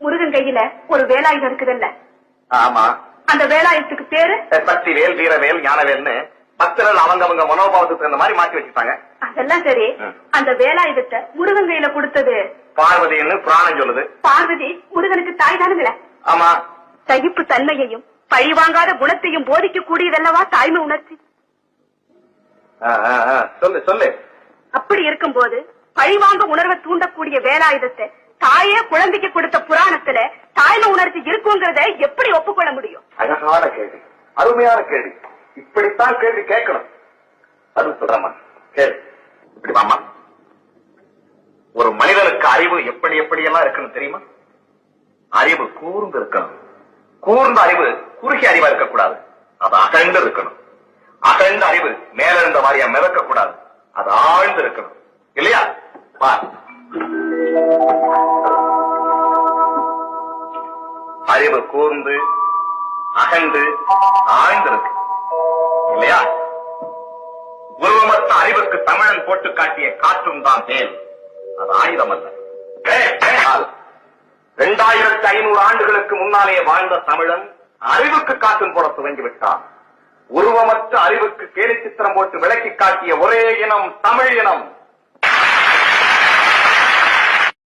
முருகன் கையில ஒரு வேலாயுதம் இருக்குதுல்ல? ஆமா. அந்த வேலாயுதத்துக்கு பேரு? சக்தி வேல் வீரவேல் ஞானவேல்னு பக்தர்கள் அவங்க அவங்க மனோபாவத்துக்கு தகுந்த மாதிரி மாத்தி வச்சுட்டாங்க அதெல்லாம் சரி. அந்த வேலாயுதத்தை முருகன் கையில கொடுத்தது? பார்வதின்னு புராணம் சொல்லுது. பார்வதி முருகனுக்கு தாய் தானுங்களே ஆமா. சகிப்பு தன்மையையும் பழிவாங்காத குணத்தையும் போதிக்க கூடியதல்லவா தாய்மை உணர்ச்சி. சொல்லு சொல்லு. அப்படி இருக்கும்போது பழிவாங்க உணர்வை தூண்டக்கூடிய வேலாயுதத்தை தாயே குழந்தைக்கு கொடுத்த புராணத்துல தாய்மை உணர்ச்சி இருக்குங்கிறத எப்படி ஒப்புக்கொள்ள முடியும்? அழகான கேள்வி. அருமையான கேள்வி. இப்படித்தான் கேள்வி கேட்கணும். அது சொல்றமா கேள்வி இப்படி ஒரு மனிதனுக்கு அறிவு எப்படி எப்படி எல்லாம் இருக்கணும் தெரியுமா? அறிவு கூர்ந்து இருக்கணும். கூர்ந்த அறிவு குறுகிய அறிவா இருக்கக்கூடாது. அது அகழ்ந்து இருக்கணும். அகழ்ந்த அறிவு மேலிருந்த வாரியா மிதக்க கூடாது அது ஆழ்ந்து இருக்கணும். இல்லையா? அறிவு கூர்ந்து அகன்று ஆழ்ந்திருக்கு. இல்லையா? உருவமற்ற அறிவுக்கு தமிழன் போட்டு காட்டிய காற்றும் தான் தேல் அது ஆயுதம் அல்ல. இரண்டாயிரத்தி ஐநூறு ஆண்டுகளுக்கு முன்னாலே வாழ்ந்த தமிழன் அறிவுக்கு காற்றும் போட துவங்கிவிட்டான். உருவமற்ற அறிவுக்கு கேலி சித்திரம் போட்டு விளக்கி காட்டிய ஒரே இனம் தமிழ் இனம்.